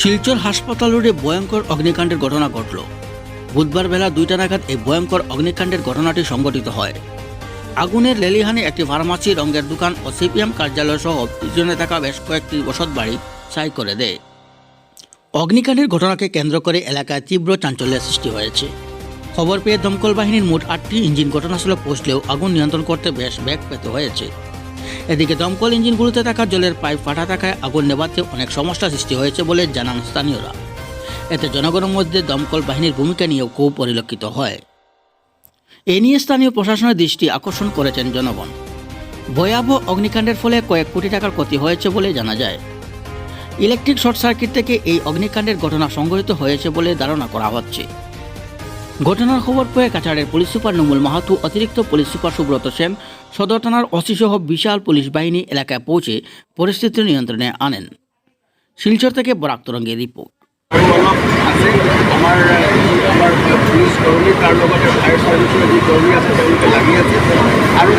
শিলচর হাসপাতাল রোডে ভয়ঙ্কর অগ্নিকাণ্ডের ঘটনা ঘটল। বুধবার বেলা দুইটা নাগাদ এই ভয়ঙ্কর অগ্নিকাণ্ডের ঘটনাটি সংঘটিত হয়। আগুনের লেলিহানে একটি ফার্মাসি রঙের দোকান ও সিপিএম কার্যালয় সহ পিছনে থাকা বেশ কয়েকটি বসত বাড়ি ছাই করে দেয়। অগ্নিকাণ্ডের ঘটনাকে কেন্দ্র করে এলাকায় তীব্র চাঞ্চল্যের সৃষ্টি হয়েছে। খবর পেয়ে দমকল বাহিনীর মোট আটটি ইঞ্জিন ঘটনাস্থলে পৌঁছলেও আগুন নিয়ন্ত্রণ করতে বেশ বেগ পেতে হয়েছে। এদিকে দমকল ইঞ্জিনগুলোতে থাকা জলের পাইপ ফাটা থাকায় আগুন নেভাতে অনেক সমস্যা সৃষ্টি হয়েছে বলে জানান স্থানীয়রা। এতে জনগণের মধ্যে দমকল বাহিনীর ভূমিকা নিয়েও খুব পরিলক্ষিত হয়। এ নিয়ে স্থানীয় প্রশাসনের দৃষ্টি আকর্ষণ করেছেন জনগণ। ভয়াবহ অগ্নিকাণ্ডের ফলে কয়েক কোটি টাকার ক্ষতি হয়েছে বলে জানা যায়। ইলেকট্রিক শর্ট সার্কিট থেকে এই অগ্নিকাণ্ডের ঘটনা সংঘটিত হয়েছে বলে ধারণা করা হচ্ছে। ঘটনার খবর পেয়ে কাছাড়ের পুলিশ সুপার নুমুল মাহাতু, অতিরিক্ত পুলিশ সুপার সুব্রত সেন, সদর থানার ওসি সহ বিশাল পুলিশ বাহিনী এলাকায় পৌঁছে পরিস্থিতি নিয়ন্ত্রণে আনেন। শিলচর থেকে বরাক তরঙ্গের রিপোর্ট। আছে আমাৰ আমাৰ পুলিচ লগতে আছে, তেওঁলোকে লাগি আছে। আৰু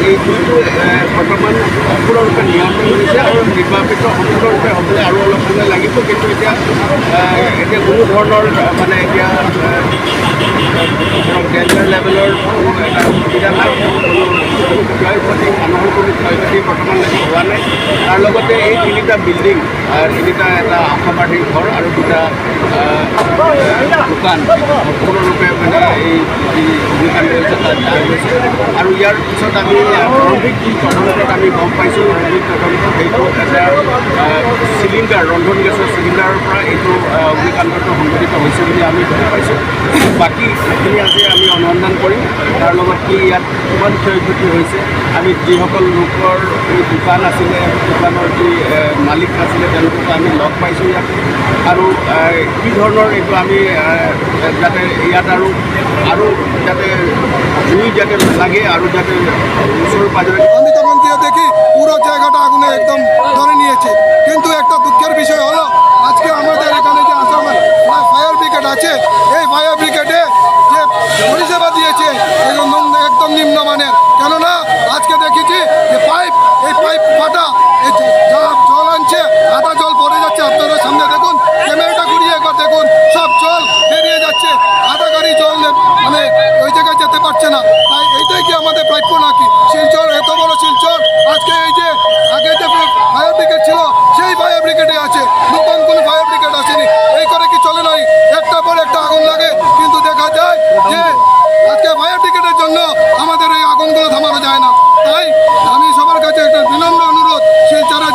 বৰ্তমান সম্পূৰ্ণৰূপে নিয়ন্ত্ৰণ হৈছে আৰু সম্পূৰ্ণৰূপে হ'বলৈ আৰু অলপ সময় লাগিব। কিন্তু এতিয়া এতিয়া কোনো ধৰণৰ মানে এতিয়া ধৰক ডেঞ্জাৰ লেভেলৰ কোনো এটা সুবিধা নাই কোনো ক্ষয় ক্ষতি মানুহৰ কোনো ক্ষয় ক্ষতি বৰ্তমানলৈকে হোৱা নাই। তাৰ লগতে এই তিনিটা বিল্ডিং তিনিটা এটা আশাবাদী ঘৰ আৰু দুটা দোকান সম্পূৰ্ণৰূপে মানে এই অগ্নিকাণ্ড হৈছে তাত দাগ হৈছে আৰু ইয়াৰ পিছত আমি প্ৰাৰম্ভিক তদন্তত আমি গম পাইছোঁ তদন্তত সেইটো এটা চিলিণ্ডাৰ ৰন্ধন গেছৰ চিলিণ্ডাৰৰ পৰা এইটো অগ্নিকাণ্ডটো সংঘটিত হৈছে বুলি আমি গম পাইছোঁ। বাকী সেইখিনি আজি আমি অনুসন্ধান কৰিম। তাৰ লগত কি ইয়াত কিমান ক্ষয় ক্ষতি হৈছে আমি যিসকল লোকৰ দোকান আছিলে দোকানৰ যি মালিক আছিলে তেওঁলোকক আমি লগ পাইছোঁ ইয়াত। আৰু কি ধৰণৰ এইটো আমি যাতে ইয়াত আৰু আৰু যাতে জুই যাতে লাগে, আরও যাতে আমি তখন গিয়ে দেখি পুরো জায়গাটা আগুনে একদম ধরে নিয়েছে। কিন্তু একটা যেতে না। তাই এইটাই কি আমাদের প্রাপ্য নাকি? শিলচর, এত বড় শিলচর, আজকে এই যে আগে যে ফায়ার ব্রিগেড ছিল, সেই ফায়ার ব্রিগেডে আছে। নতুন কোনো ফায়ার ব্রিগেড আসেনি। এই করে কি চলে নাই? একটা পর একটা আগুন লাগে। কিন্তু দেখা যায় যে আজকে ফায়ার ব্রিগেডের জন্য আমাদের এই আগুনগুলো থামানো যায় না। তাই আমি সবার কাছে একটা বিনম্র অনুরোধ শিলচরে